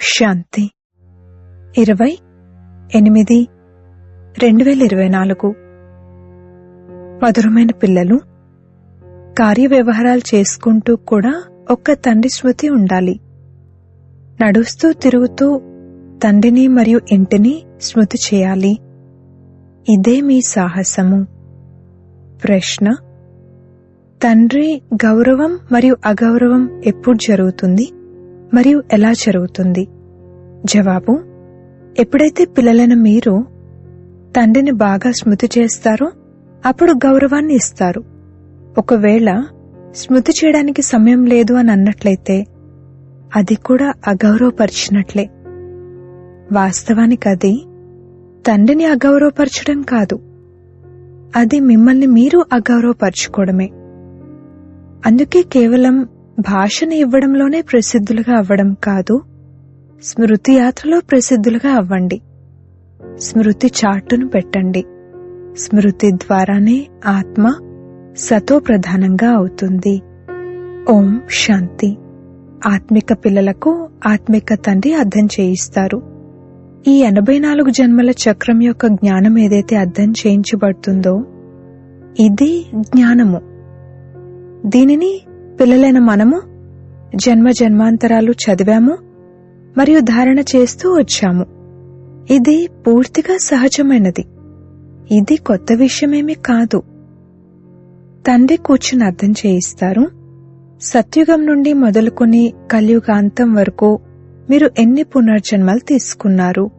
శాంతి. ఇరవై ఎనిమిది రెండు వేల ఇరవై నాలుగు. మధురమైన పిల్లలు కార్య వ్యవహారాలు చేసుకుంటూ కూడా ఒక్క తండ్రి స్మృతి ఉండాలి. నడుస్తూ తిరుగుతూ తండ్రిని మరియు ఇంటిని స్మృతి చేయాలి. ఇదే మీ సాహసము. ప్రశ్న తండ్రి గౌరవం మరియు అగౌరవం ఎప్పుడు జరుగుతుంది మరియు ఎలా జరుగుతుంది? జవాబు ఎప్పుడైతే పిల్లలను మీరు తండ్రిని బాగా స్మృతి చేస్తారో అప్పుడు గౌరవాన్ని ఇస్తారు. ఒకవేళ స్మృతి చేయడానికి సమయం లేదు అని అన్నట్లయితే అది కూడా అగౌరవపరిచినట్లే. వాస్తవానికి అది తండ్రిని అగౌరవపరచడం కాదు. అది మిమ్మల్ని మీరు అగౌరవపరచుకోవడమే. అందుకే కేవలం భాషను ఇవ్వడంలోనే ప్రసిద్ధులుగా అవ్వడం కాదు స్మృతి యాత్రలో ప్రసిద్ధులుగా అవ్వండి. స్మృతి చాటును పెట్టండి. స్మృతి ద్వారానే ఆత్మ సతో ప్రధానంగా అవుతుంది. ఓం శాంతి. ఆత్మిక పిల్లలకు ఆత్మిక తండ్రి అర్థం చేయిస్తారు. ఈ ఎనభై నాలుగు జన్మల చక్రం యొక్క జ్ఞానం ఏదైతే అర్థం చేయించబడుతుందో ఇది జ్ఞానము. దీనిని పిల్లలైన మనము జన్మ జన్మాంతరాలు చదివాము. మరియు ధారణ చేస్తూ వచ్చాము. ఇది పూర్తిగా సహజమైనది. ఇది కొత్త విషయమేమీ కాదు. తండ్రి కూర్చుని అర్థం చేయిస్తారు. సత్యుగం నుండి మొదలుకొని కలియుగాంతం వరకు మీరు ఎన్ని పునర్జన్మలు తీసుకున్నారు?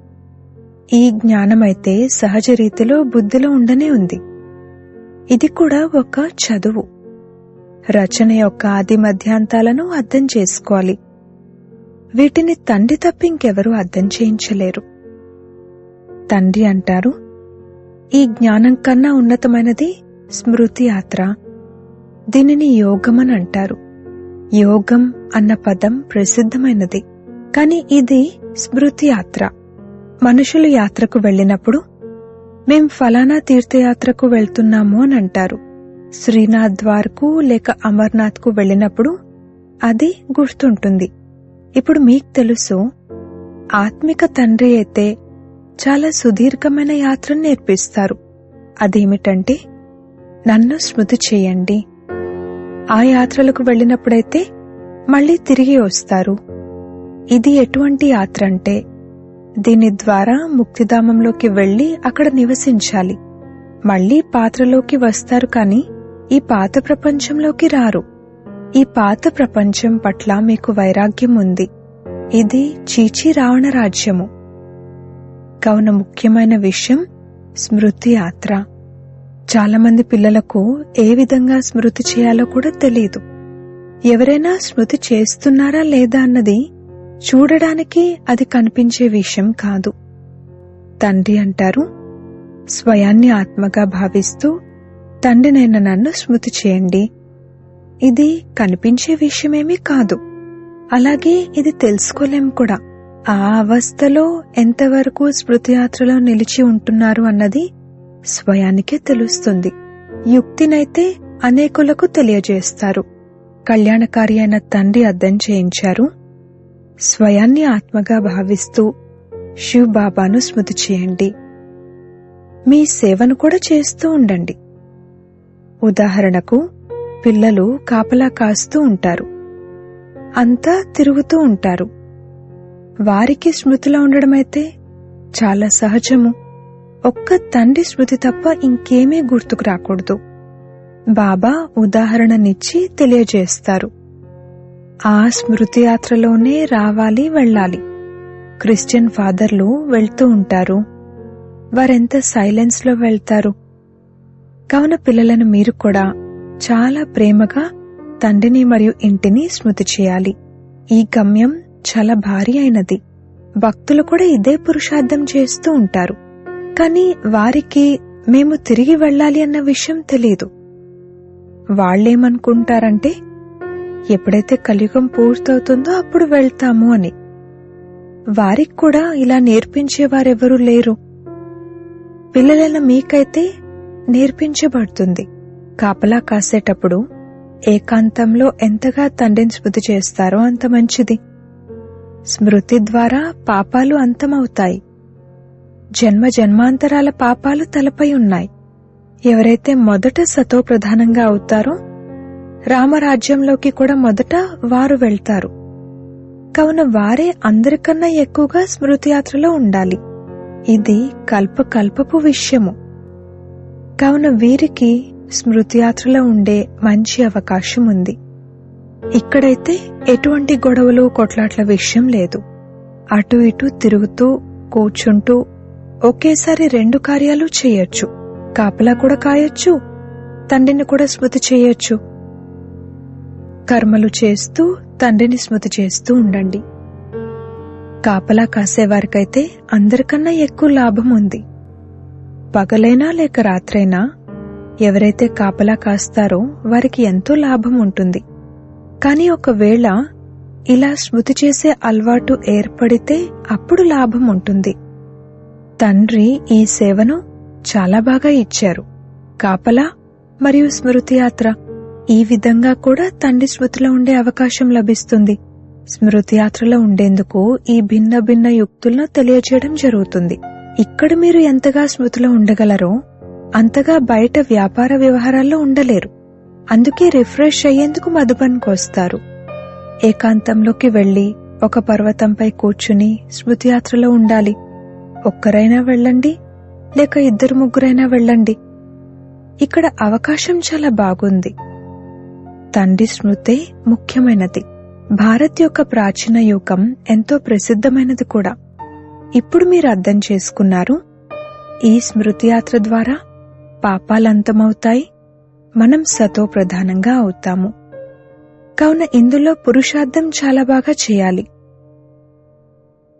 ఈ జ్ఞానమైతే సహజ రీతిలో బుద్ధిలో ఉండనే ఉంది. ఇది కూడా ఒక చదువు. రచన యొక్క ఆది మధ్యాంతాలను అర్థం చేసుకోవాలి. వీటిని తండ్రి తప్ప ఇంకెవరూ అర్థం చేయించలేరు. తండ్రి అంటారు ఈ జ్ఞానం కన్నా ఉన్నతమైనది స్మృతి యాత్ర. దీనిని యోగమని అంటారు. యోగం అన్న పదం ప్రసిద్ధమైనది కాని ఇది స్మృతి యాత్ర. మనుషులు యాత్రకు వెళ్ళినప్పుడు మేం ఫలానా తీర్థయాత్రకు వెళ్తున్నాము అని అంటారు. శ్రీనాథ్ ద్వార్కు లేక అమర్నాథ్కు వెళ్ళినప్పుడు అది గుర్తుంటుంది. ఇప్పుడు మీకు తెలుసు ఆత్మిక తండ్రి అయితే చాలా సుదీర్ఘమైన యాత్రను నేర్పిస్తారు. అదేమిటంటే నన్ను స్మృతి చేయండి. ఆ యాత్రలకు వెళ్ళినప్పుడైతే మళ్ళీ తిరిగి వస్తారు. ఇది ఎటువంటి యాత్ర అంటే దీని ద్వారా ముక్తిధామంలోకి వెళ్ళి అక్కడ నివసించాలి. మళ్ళీ పాత్రలోకి వస్తారు కాని ఈ పాత ప్రపంచంలోకి రారు. ఈ పాత ప్రపంచం పట్ల మీకు వైరాగ్యం ఉంది. ఇది చీచి రావణ రాజ్యము. కావున ముఖ్యమైన విషయం స్మృతి యాత్ర. చాలామంది పిల్లలకు ఏ విధంగా స్మృతి చేయాలో కూడా తెలియదు ఎవరైనా స్మృతి చేస్తున్నారా లేదా అన్నది చూడడానికి అది కనిపించే విషయం కాదు. తండ్రి అంటారు స్వయాన్ని ఆత్మగా భావిస్తూ తండ్రినైన నన్ను స్మృతి చేయండి. ఇది కనిపించే విషయమేమీ కాదు. అలాగే ఇది తెలుసుకోలేం కూడా. ఆ అవస్థలో ఎంతవరకు స్మృతియాత్రలో నిలిచి ఉంటున్నారు అన్నది స్వయానికే తెలుస్తుంది. యుక్తినైతే అనేకులకు తెలియజేస్తారు. కళ్యాణకారి అయిన తండ్రి అర్థం చేయించారు. స్వయాన్ని ఆత్మగా భావిస్తూ శివ్ బాబాను స్మృతి చేయండి. మీ సేవను కూడా చేస్తూ ఉండండి. ఉదాహరణకు పిల్లలు కాపలా కాస్తూ ఉంటారు. అంతా తిరుగుతూ ఉంటారు. వారికి స్మృతిలో ఉండడమైతే చాలా సహజము. ఒక్క తండ్రి స్మృతి తప్ప ఇంకేమీ గుర్తుకు రాకూడదు. బాబా ఉదాహరణనిచ్చి తెలియజేస్తారు. ఆ స్మృతి యాత్రలోనే రావాలి వెళ్ళాలి. క్రిస్టియన్ ఫాదర్లు వెళ్తూ ఉంటారు. వారెంత సైలెన్స్లో వెళ్తారు. కావున పిల్లలను మీరు కూడా చాలా ప్రేమగా తండ్రిని మరియు ఇంటిని స్మృతి చేయాలి. ఈ గమ్యం చాలా భారీ అయినది. భక్తులు కూడా ఇదే పురుషార్థం చేస్తూ ఉంటారు. కానీ వారికి మేము తిరిగి వెళ్ళాలి అన్న విషయం తెలియదు. వాళ్ళేమనుకుంటారంటే ఎప్పుడైతే కలియుగం పూర్తవుతుందో అప్పుడు వెళ్తాము అని. వారికి కూడా ఇలా నేర్పించేవారెవరూ లేరు. పిల్లలైన మీకైతే నేర్పించబడుతుంది. కాపలా కాసేటప్పుడు ఏకాంతంలో ఎంతగా తండ్రిని స్మృతి చేస్తారో అంత మంచిది. స్మృతి ద్వారా పాపాలు అంతమవుతాయి. జన్మ జన్మాంతరాల పాపాలు తలపై ఉన్నాయి. ఎవరైతే మొదట సతో ప్రధానంగా అవుతారో రామరాజ్యంలోకి కూడా మొదట వారు వెళ్తారు. కావున వారే అందరికన్నా ఎక్కువగా స్మృతియాత్రలో ఉండాలి. ఇది కల్పకల్పపు విషయము. కావున వీరికి స్మృతియాత్రలో ఉండే మంచి అవకాశం ఉంది ఇక్కడైతే ఎటువంటి గొడవలు కొట్లాట్ల విషయం లేదు. అటు ఇటు తిరుగుతూ కూర్చుంటూ ఒకేసారి రెండు కార్యాలు చేయొచ్చు. కాపలా కూడా కాయొచ్చు తండ్రిని కూడా స్మృతి చేయొచ్చు. కర్మలు చేస్తూ తండ్రిని స్మృతి చేస్తూ ఉండండి. కాపలా కాసేవారికైతే అందరికన్నా ఎక్కువ లాభం ఉంది పగలైనా లేక రాత్రైనా ఎవరైతే కాపలా కాస్తారో వారికి ఎంతో లాభం ఉంటుంది. కాని ఒకవేళ ఇలా స్మృతి చేసే అలవాటు ఏర్పడితే అప్పుడు లాభం ఉంటుంది. తండ్రి ఈ సేవను చాలా బాగా ఇచ్చారు. కాపలా మరియు స్మృతియాత్ర ఈ విధంగా కూడా తండ్రి స్మృతిలో ఉండే అవకాశం లభిస్తుంది. స్మృతియాత్రలో ఉండేందుకు ఈ భిన్న భిన్న యుక్తులను తెలియజేయడం జరుగుతుంది. ఇక్కడ మీరు ఎంతగా స్మృతిలో ఉండగలరో అంతగా బయట వ్యాపార వ్యవహారాల్లో ఉండలేరు. అందుకే రిఫ్రెష్ అయ్యేందుకు మధుబన్కు వస్తారు. ఏకాంతంలోకి వెళ్ళి ఒక పర్వతంపై కూర్చుని స్మృతియాత్రలో ఉండాలి. ఒక్కరైనా వెళ్ళండి లేక ఇద్దరు ముగ్గురైనా వెళ్ళండి. ఇక్కడ అవకాశం చాలా బాగుంది. తండ్రి స్మృతే ముఖ్యమైనది. భారత్ యొక్క ప్రాచీన యుగం ఎంతో ప్రసిద్ధమైనది కూడా. ఇప్పుడు మీరు అర్థం చేసుకున్నారు ఈ స్మృతియాత్ర ద్వారా పాపాలంతమవుతాయి. మనం సతో ప్రధానంగా అవుతాము. కావున ఇందులో పురుషార్థం చాలా బాగా చేయాలి.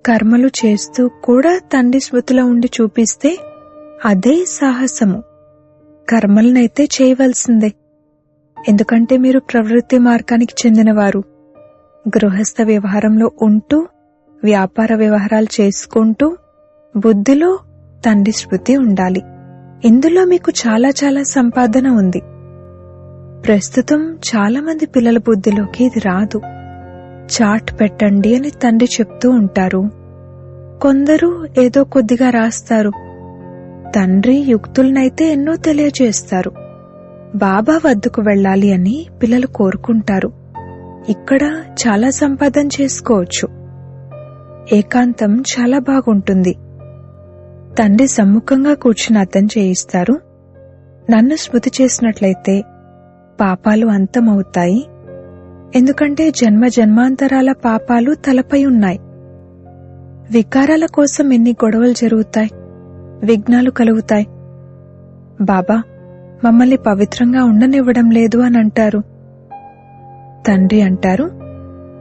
కర్మలు చేస్తూ కూడా తండ్రి స్మృతిలో ఉండి చూపిస్తే అదే సాహసము. కర్మలనైతే చేయవలసిందే. ఎందుకంటే మీరు ప్రవృత్తి మార్గానికి చెందినవారు. గృహస్థ వ్యవహారంలో ఉంటూ వ్యాపార వ్యవహారాలు చేసుకుంటూ బుద్ధిలో తండ్రి స్మృతి ఉండాలి. ఇందులో మీకు చాలా చాలా సంపాదన ఉంది. ప్రస్తుతం చాలామంది పిల్లల బుద్ధిలోకి ఇది రాదు. చాట్ పెట్టండి అని తండ్రి చెప్తూ ఉంటారు. కొందరు ఏదో కొద్దిగా రాస్తారు. తండ్రి యుక్తులనైతే ఎన్నో తెలియజేస్తారు. బాబా వద్దకు వెళ్ళాలి అని పిల్లలు కోరుకుంటారు. ఇక్కడ చాలా సంపాదన చేసుకోవచ్చు. ఏకాంతం చాలా బాగుంటుంది. తండ్రి సమ్ముఖంగా కూర్చుని అర్థం చేయిస్తారు. నన్ను స్మృతి చేసినట్లయితే పాపాలు అంతమవుతాయి. ఎందుకంటే జన్మ జన్మాంతరాల పాపాలు తలపై ఉన్నాయి. వికారాల కోసం ఎన్ని గొడవలు జరుగుతాయి. విఘ్నాలు కలుగుతాయి. బాబా మమ్మల్ని పవిత్రంగా ఉండనివ్వడం లేదు అని అంటారు. తండ్రి అంటారు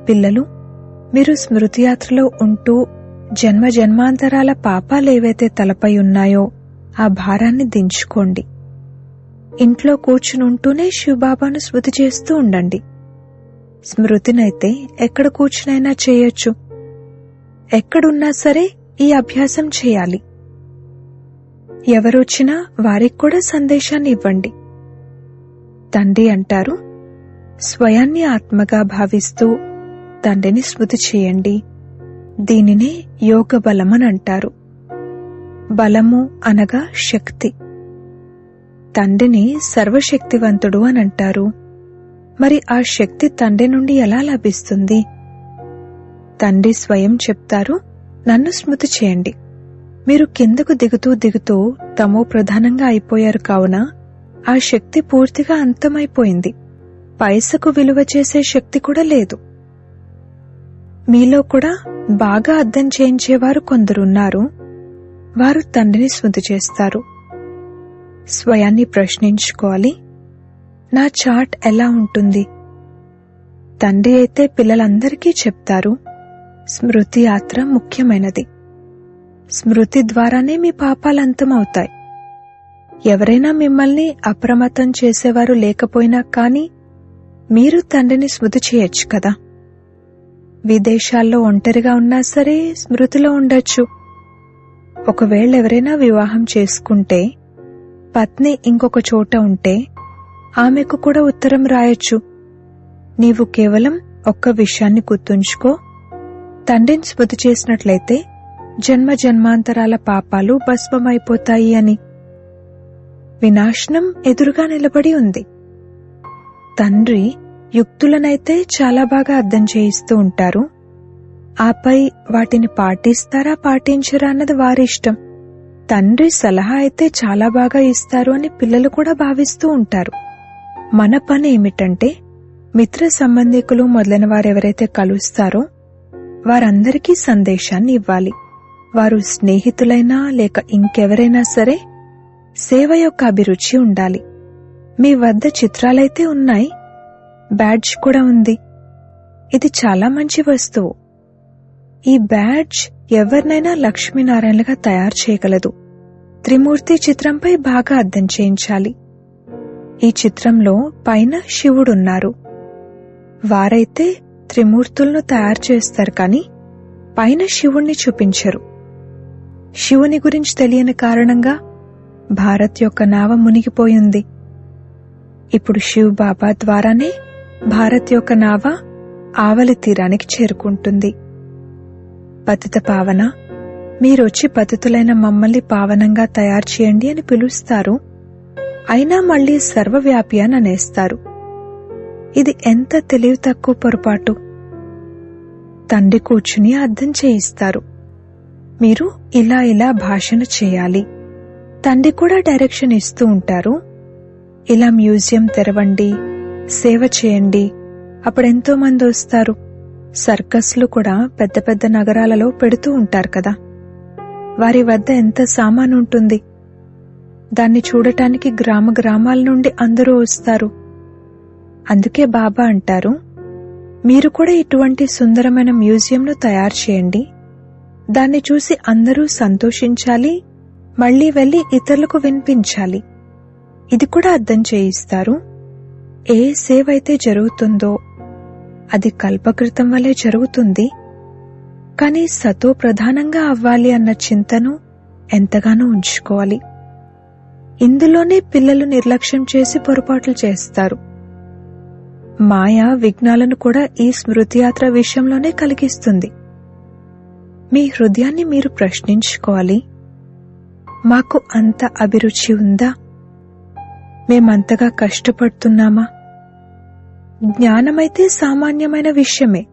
పిల్లలు మీరు స్మృతియాత్రలో ఉంటూ జన్మ జన్మాంతరాల పాపాలేవైతే తలపై ఉన్నాయో ఆ భారాన్ని దించుకోండి. ఇంట్లో కూర్చునుంటూనే శివబాబాను స్మృతి చేస్తూ ఉండండి. స్మృతినైతే ఎక్కడ కూర్చునైనా చేయొచ్చు. ఎక్కడున్నా సరే ఈ అభ్యాసం చేయాలి. ఎవరొచ్చినా వారికి కూడా సందేశాన్ని ఇవ్వండి. తండ్రి అంటారు స్వయాన్ని ఆత్మగా భావిస్తూ తండ్రిని స్మృతి చేయండి. దీనినే యోగ బలమని అంటారు బలము అనగా శక్తి. తండ్రిని సర్వశక్తివంతుడు అని అంటారు మరి ఆ శక్తి తండ్రి నుండి ఎలా లభిస్తుంది? తండ్రి స్వయం చెప్తారు నన్ను స్మృతి చేయండి. మీరు కిందకు దిగుతూ దిగుతూ తమో ప్రధానంగా అయిపోయారు కావున ఆ శక్తి పూర్తిగా అంతమైపోయింది. పైసకు విలువ చేసే శక్తి కూడా లేదు. మీలో కూడా బాగా అర్థం చేయించేవారు కొందరున్నారు. వారు తండ్రిని స్మృతి చేస్తారు. స్వయాన్ని ప్రశ్నించుకోవాలి. నా చాట్ ఎలా ఉంటుంది? తండ్రి అయితే పిల్లలందరికీ చెప్తారు. స్మృతి యాత్ర ముఖ్యమైనది. స్మృతి ద్వారానే మీ పాపాలంతమవుతాయి ఎవరైనా మిమ్మల్ని అప్రమత్తం చేసేవారు లేకపోయినా కానీ మీరు తండ్రిని స్మృతి చేయొచ్చు కదా? విదేశాల్లో ఒంటరిగా ఉన్నా సరే స్మృతిలో ఉండొచ్చు. ఒకవేళ ఎవరైనా వివాహం చేసుకుంటే పత్ని ఇంకొక చోట ఉంటే ఆమెకు కూడా ఉత్తరం రాయొచ్చు. నీవు కేవలం ఒక్క విషయాన్ని గుర్తుంచుకో. తండ్రిని స్మృతి చేసినట్లయితే జన్మ జన్మాంతరాల పాపాలు భస్మమైపోతాయి అని. వినాశనం ఎదురుగా నిలబడి ఉంది. తండ్రి యుక్తులనైతే చాలా బాగా అర్థం చేయిస్తూ ఉంటారు. ఆపై వాటిని పాటిస్తారా పాటించరా అన్నది వారి ఇష్టం. తండ్రి సలహా అయితే చాలా బాగా ఇస్తారు అని పిల్లలు కూడా భావిస్తూ ఉంటారు. మన పని ఏమిటంటే మిత్ర సంబంధికులు మొదలైన వారెవరైతే కలుస్తారో వారందరికీ సందేశాన్ని ఇవ్వాలి. వారు స్నేహితులైనా లేక ఇంకెవరైనా సరే సేవ యొక్క అభిరుచి ఉండాలి. మీ వద్ద చిత్రాలైతే ఉన్నాయి. బ్యాడ్జ్ కూడా ఉంది. ఇది చాలా మంచి వస్తువు. ఈ బ్యాడ్జ్ ఎవరినైనా లక్ష్మీనారాయణలుగా తయారు చేయగలదు. త్రిమూర్తి చిత్రంపై బాగా అర్థం చేయించాలి. ఈ చిత్రంలో పైన శివుడున్నారు. వారైతే త్రిమూర్తులను తయారు చేస్తారు కానీ పైన శివుణ్ణి చూపించరు. శివుని గురించి తెలియని కారణంగా భారత్ యొక్క నావ మునిగిపోయింది. ఇప్పుడు శివ్ బాబా ద్వారానే భారత్ యొక్క నావ ఆవలి తీరానికి చేరుకుంటుంది. పతిత పావన మీరొచ్చి పతితులైన మమ్మల్ని పావనంగా తయారు చేయండి అని పిలుస్తారు. అయినా మళ్ళీ సర్వవ్యాపి అని అనేస్తారు. ఇది ఎంత తెలివి తక్కువ పొరపాటు? తండ్రి కూర్చుని అర్థం చేయిస్తారు. మీరు ఇలా ఇలా భాషణ చేయాలి. తండ్రి కూడా డైరెక్షన్ ఇస్తూ ఉంటారు. ఇలా మ్యూజియం తెరవండి సేవ చేయండి. అప్పుడెంతో మంది వస్తారు. సర్కస్లు కూడా పెద్ద పెద్ద నగరాలలో పెడుతూ ఉంటారు కదా. వారి వద్ద ఎంత సామాను ఉంటుంది? దాన్ని చూడటానికి గ్రామ గ్రామాల నుండి అందరూ వస్తారు. అందుకే బాబా అంటారు మీరు కూడా ఇటువంటి సుందరమైన మ్యూజియంను తయారు చేయండి. దాన్ని చూసి అందరూ సంతోషించాలి మళ్ళీ వెళ్ళి ఇతరులకు వినిపించాలి. ఇది కూడా అర్థం చేయిస్తారు. ఏ సేవైతే జరుగుతుందో అది కల్పకృతం వలె జరుగుతుంది. కానీ సతో ప్రధానంగా అవ్వాలి అన్న చింతను ఎంతగానో ఉంచుకోవాలి. ఇందులోనే పిల్లలు నిర్లక్ష్యం చేసి పొరపాట్లు చేస్తారు. మాయ విఘ్నాలను కూడా ఈ స్మృతియాత్ర విషయంలోనే కలిగిస్తుంది. మీ హృదయాన్ని మీరు ప్రశ్నించుకోవాలి. మాకు అంత అభిరుచి ఉందా? మేమంతగా కష్టపడుతున్నామా? జ్ఞానమైతే సామాన్యమైన విషయమే.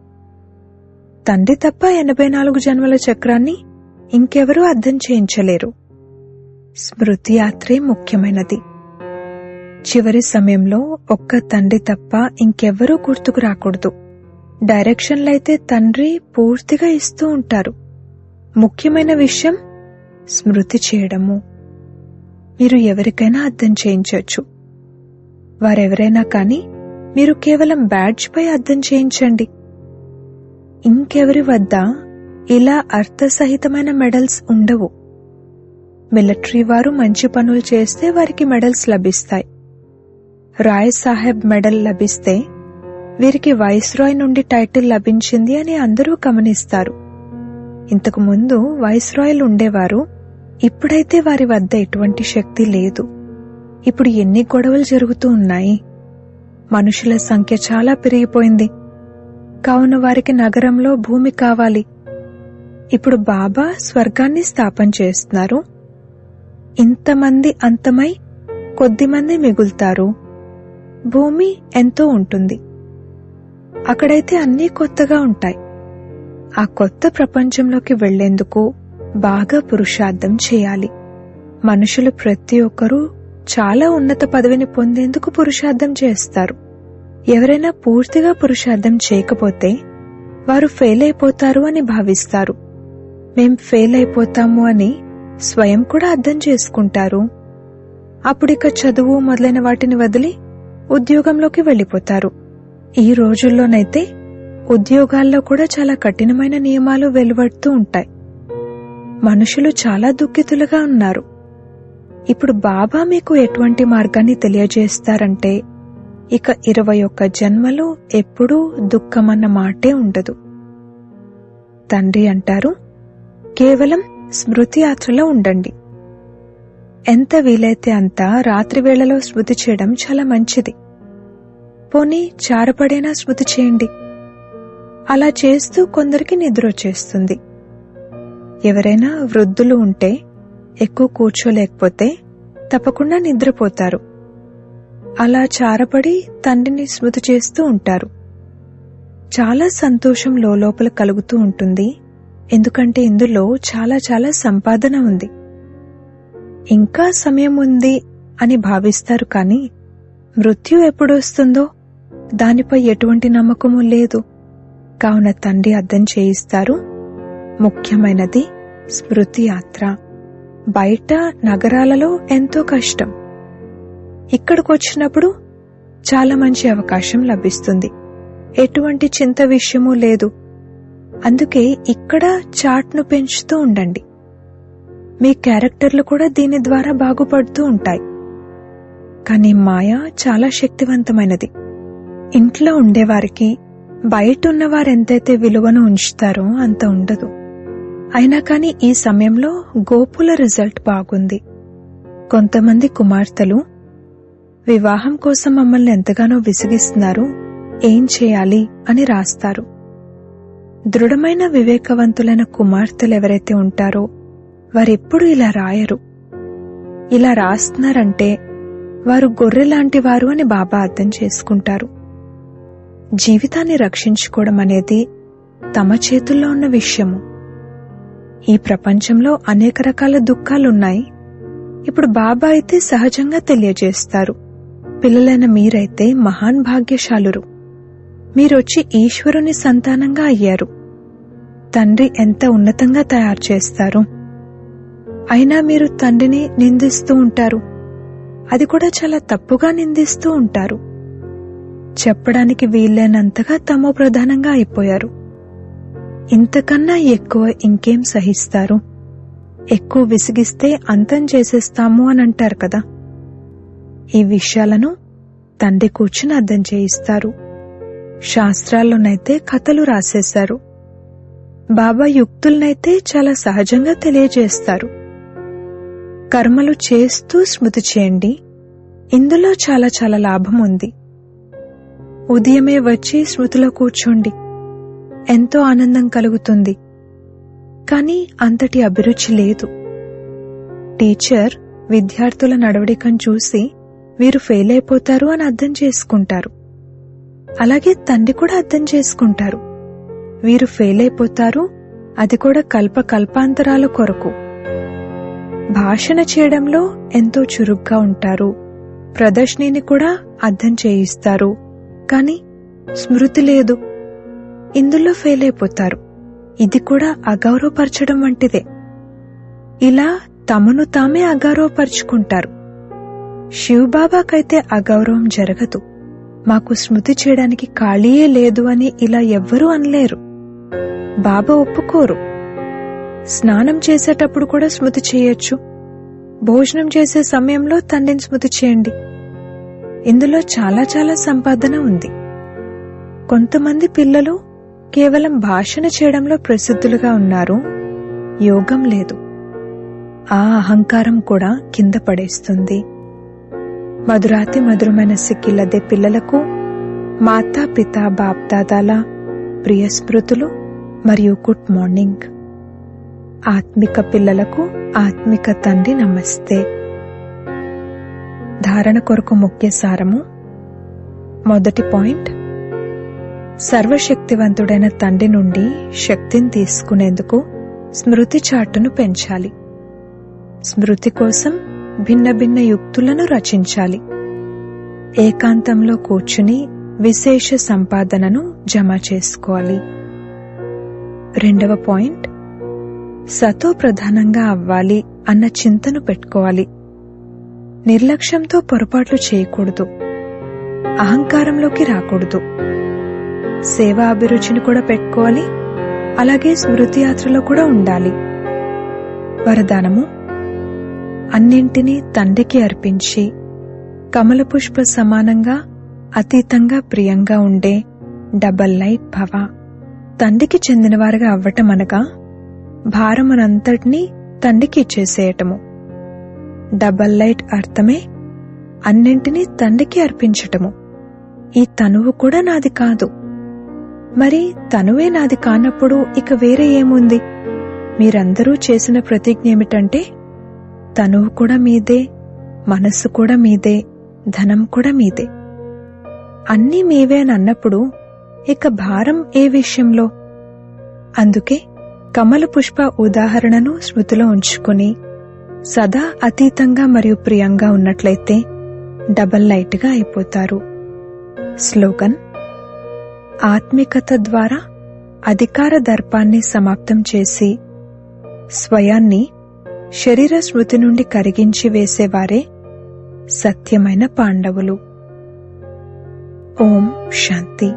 తండ్రి తప్ప ఎనభై నాలుగు జన్మల చక్రాన్ని ఇంకెవరూ అర్థం చేయించలేరు. స్మృతి యాత్రే ముఖ్యమైనది. చివరి సమయంలో ఒక్క తండ్రి తప్ప ఇంకెవ్వరూ గుర్తుకు రాకూడదు. డైరెక్షన్లైతే తండ్రి పూర్తిగా ఇస్తూ ఉంటారు. ముఖ్యమైన విషయం స్మృతి చేయడము. మీరు ఎవరికైనా అర్థం చేయించవచ్చు. వారెవరైనా కానీ మీరు కేవలం బ్యాడ్జ్ పై అర్థం చేయించండి. ఇంకెవరి వద్ద ఇలా అర్థసహితమైన మెడల్స్ ఉండవు. మిలిటరీ వారు మంచి పనులు చేస్తే వారికి మెడల్స్ లభిస్తాయి. రాయ్ సాహెబ్ మెడల్ లభిస్తే వీరికి వైస్రాయ్ నుండి టైటిల్ లభించింది అని అందరూ గమనిస్తారు. ఇంతకు ముందు వైస్రాయలు ఉండేవారు ఇప్పుడైతే వారి వద్ద ఎటువంటి శక్తి లేదు. ఇప్పుడు ఎన్ని గొడవలు జరుగుతూ ఉన్నాయి? మనుషుల సంఖ్య చాలా పెరిగిపోయింది. కావున వారికి నగరంలో భూమి కావాలి. ఇప్పుడు బాబా స్వర్గాన్ని స్థాపన చేస్తున్నారు. ఇంతమంది అంతమై కొద్దిమంది మిగులుతారు. భూమి ఎంతో ఉంటుంది. అక్కడైతే అన్నీ కొత్తగా ఉంటాయి. ఆ కొత్త ప్రపంచంలోకి వెళ్ళేందుకు బాగా పురుషార్థం చేయాలి. మనుషులు ప్రతి ఒక్కరూ చాలా ఉన్నత పదవిని పొందేందుకు పురుషార్థం చేస్తారు. ఎవరైనా పూర్తిగా పురుషార్థం చేయకపోతే వారు ఫెయిల్ అయిపోతారు అని భావిస్తారు. మేం ఫెయిల్ అయిపోతాము అని స్వయం కూడా అర్థం చేసుకుంటారు. అప్పుడిక చదువు మొదలైన వాటిని వదిలి ఉద్యోగంలోకి వెళ్ళిపోతారు. ఈ రోజుల్లోనైతే ఉద్యోగాల్లో కూడా చాలా కఠినమైన నియమాలు వెలువడుతూ ఉంటాయి. మనుషులు చాలా దుఃఖితులుగా ఉన్నారు. ఇప్పుడు బాబా మీకు ఎటువంటి మార్గాన్ని తెలియజేస్తారంటే ఇక ఇరవై ఒక్క జన్మలో ఎప్పుడూ దుఃఖమన్న మాటే ఉండదు. తండ్రి అంటారు కేవలం స్మృతి యాత్రలో ఉండండి. ఎంత వీలైతే అంత రాత్రి వేళలో స్మృతి చేయడం చాలా మంచిది. పోనీ చారపడైనా స్మృతి చేయండి. అలా చేస్తూ కొందరికి నిద్ర వచ్చేస్తుంది. ఎవరైనా వృద్ధులు ఉంటే ఎక్కువ కూర్చోలేకపోతే తప్పకుండా నిద్రపోతారు. అలా చారపడి తండ్రిని స్మృతి చేస్తూ ఉంటారు. చాలా సంతోషం లోపల కలుగుతూ ఉంటుంది. ఎందుకంటే ఇందులో చాలా చాలా సంపాదన ఉంది. ఇంకా సమయం ఉంది అని భావిస్తారు కానీ మృత్యు ఎప్పుడొస్తుందో దానిపై ఎటువంటి నమ్మకము లేదు. కావున తండ్రి అర్థం చేయిస్తారు ముఖ్యమైనది స్మృతి యాత్ర. బయట నగరాలలో ఎంతో కష్టం. ఇక్కడికి వచ్చినప్పుడు చాలా మంచి అవకాశం లభిస్తుంది. ఎటువంటి చింత విషయము లేదు. అందుకే ఇక్కడ చాట్ను పెంచుతూ ఉండండి. మీ క్యారెక్టర్లు కూడా దీని ద్వారా బాగుపడుతూ ఉంటాయి. కానీ మాయ చాలా శక్తివంతమైనది. ఇంట్లో ఉండేవారికి బయట ఉన్నవారు ఎంతైతే విలువను ఉంచుతారో అంత ఉండదు. అయినా కానీ ఈ సమయంలో గోపుల రిజల్ట్ బాగుంది. కొంతమంది కుమార్తెలు వివాహం కోసం మమ్మల్ని ఎంతగానో విసిగిస్తున్నారు ఏం చేయాలి? అని రాస్తారు. దృఢమైన వివేకవంతులైన కుమార్తెలు ఎవరైతే ఉంటారో వారెప్పుడు ఇలా రాయరు. ఇలా రాస్తున్నారంటే వారు గొర్రెలాంటి వారు అని బాబా అర్థం చేసుకుంటారు. జీవితాన్ని రక్షించుకోవడం అనేది తమ చేతుల్లో ఉన్న విషయము. ఈ ప్రపంచంలో అనేక రకాల దుఃఖాలున్నాయి. ఇప్పుడు బాబా అయితే సహజంగా తెలియజేస్తారు. పిల్లలైన మీరైతే మహాన్ భాగ్యశాలురు. మీరొచ్చి ఈశ్వరుని సంతానంగా అయ్యారు. తండ్రి ఎంత ఉన్నతంగా తయారు చేస్తారు. అయినా మీరు తండ్రిని నిందిస్తూ ఉంటారు. అది కూడా చాలా తప్పుగా నిందిస్తూ ఉంటారు. చెప్పడానికి వీలైనంతగా తమో ప్రధానంగా అయిపోయారు. ఇంతకన్నా ఎక్కువ ఇంకేం సహిస్తారు? ఎక్కువ విసిగిస్తే అంతం చేసేస్తాము అని అంటారు కదా. ఈ విషయాలను తండ్రి కూర్చుని అర్థం చేయిస్తారు. శాస్త్రాల్లోనైతే కథలు రాసేశారు. బాబా యుక్తులనైతే చాలా సహజంగా తెలియజేస్తారు. కర్మలు చేస్తూ స్మృతి చేయండి. ఇందులో చాలా చాలా లాభం ఉంది. ఉదయమే వచ్చి స్మృతిలో కూర్చోండి. ఎంతో ఆనందం కలుగుతుంది. కానీ అంతటి అభిరుచి లేదు. టీచర్ విద్యార్థుల నడవడికను చూసి వీరు ఫెయిల్ అయిపోతారు అని అర్థం చేసుకుంటారు. అలాగే తండ్రి కూడా అర్థం చేసుకుంటారు. వీరు ఫెయిల్ అయిపోతారు అది కూడా కల్ప కల్పాంతరాల కొరకు. భాషణ చేయడంలో ఎంతో చురుగ్గా ఉంటారు. ప్రదర్శనని కూడా అర్థం చేయిస్తారు. కాని స్మృతి లేదు. ఇందులో ఫెయిల్ అయిపోతారు. ఇది కూడా అగౌరవపరచడం వంటిదే. ఇలా తమను తామే అగౌరవపరుచుకుంటారు. శివబాబాకైతే అగౌరవం జరగదు. మాకు స్మృతి చేయడానికి ఖాళీయే లేదు అని ఇలా ఎవ్వరూ అనలేరు. బాబా ఒప్పుకోరు. స్నానం చేసేటప్పుడు కూడా స్మృతి చేయొచ్చు. భోజనం చేసే సమయంలో తండ్రిని స్మృతి చేయండి. ఇందులో చాలా చాలా సంపాదన ఉంది. కొంతమంది పిల్లలు కేవలం భాషణ చేయడంలో ప్రసిద్ధులుగా ఉన్నారు. యోగం లేదు. ఆ అహంకారం కూడా కింద పడేస్తుంది. మధురాతి మధురమైన సిక్కిలదే పిల్లలకు మాతా పిత బాప్దాదాల ప్రియ స్మృతులు మరియు గుడ్ మార్నింగ్. ఆత్మిక పిల్లలకు ఆత్మిక తండ్రి నమస్తే. ధారణ కొరకు ముఖ్య సారము మొదటి పాయింట్ సర్వశక్తివంతుడైన తండ్రి నుండి శక్తిని తీసుకునేందుకు స్మృతి చాటును పెంచాలి. స్మృతి కోసం భిన్న భిన్న యుక్తులను రచించాలి. ఏకాంతంలో కూర్చుని విశేష సంపాదనను జమ చేసుకోవాలి. రెండవ పాయింట్. సతో ప్రధానంగా అవ్వాలి అన్న చింతను పెట్టుకోవాలి. నిర్లక్ష్యంతో పొరపాట్లు చేయకూడదు. అహంకారంలోకి రాకూడదు. సేవా అభిరుచిని కూడా పెట్టుకోవాలి. అలాగే స్మృతి యాత్రలో కూడా ఉండాలి. వరదానము అన్నింటినీ తండ్రికి అర్పించి కమల పుష్ప సమానంగా అతీతంగా ప్రియంగా ఉండే డబల్ లైట్ భవ తండ్రికి చెందినవారుగా అవ్వటం అనగా భారమునంతటినీ తండ్రికి ఇచ్చేసేయటము డబల్ లైట్ అర్థమే అన్నింటినీ తండ్రికి అర్పించటము. ఈ తనువు కూడా నాది కాదు. మరి తనువే నాది కానప్పుడు ఇక వేరే ఏముంది? మీరందరూ చేసిన ప్రతిజ్ఞ ఏమిటంటే తనువు కూడా మీదే మనస్సు కూడా మీదే ధనం కూడా మీదే. అన్నీ మీవే అని అన్నప్పుడు ఇక భారం ఏ విషయంలో? అందుకే కమల పుష్ప ఉదాహరణను స్మృతిలో ఉంచుకుని సదా అతీతంగా మరియు ప్రియంగా ఉన్నట్లయితే డబల్ లైట్గా అయిపోతారు. స్లోగన్ ఆత్మికత ద్వారా అధికార దర్పాన్ని సమాప్తం చేసి స్వయాన్ని శరీర స్మృతి నుండి కరిగించి వేసేవారే సత్యమైన పాండవులు. ఓం శాంతి.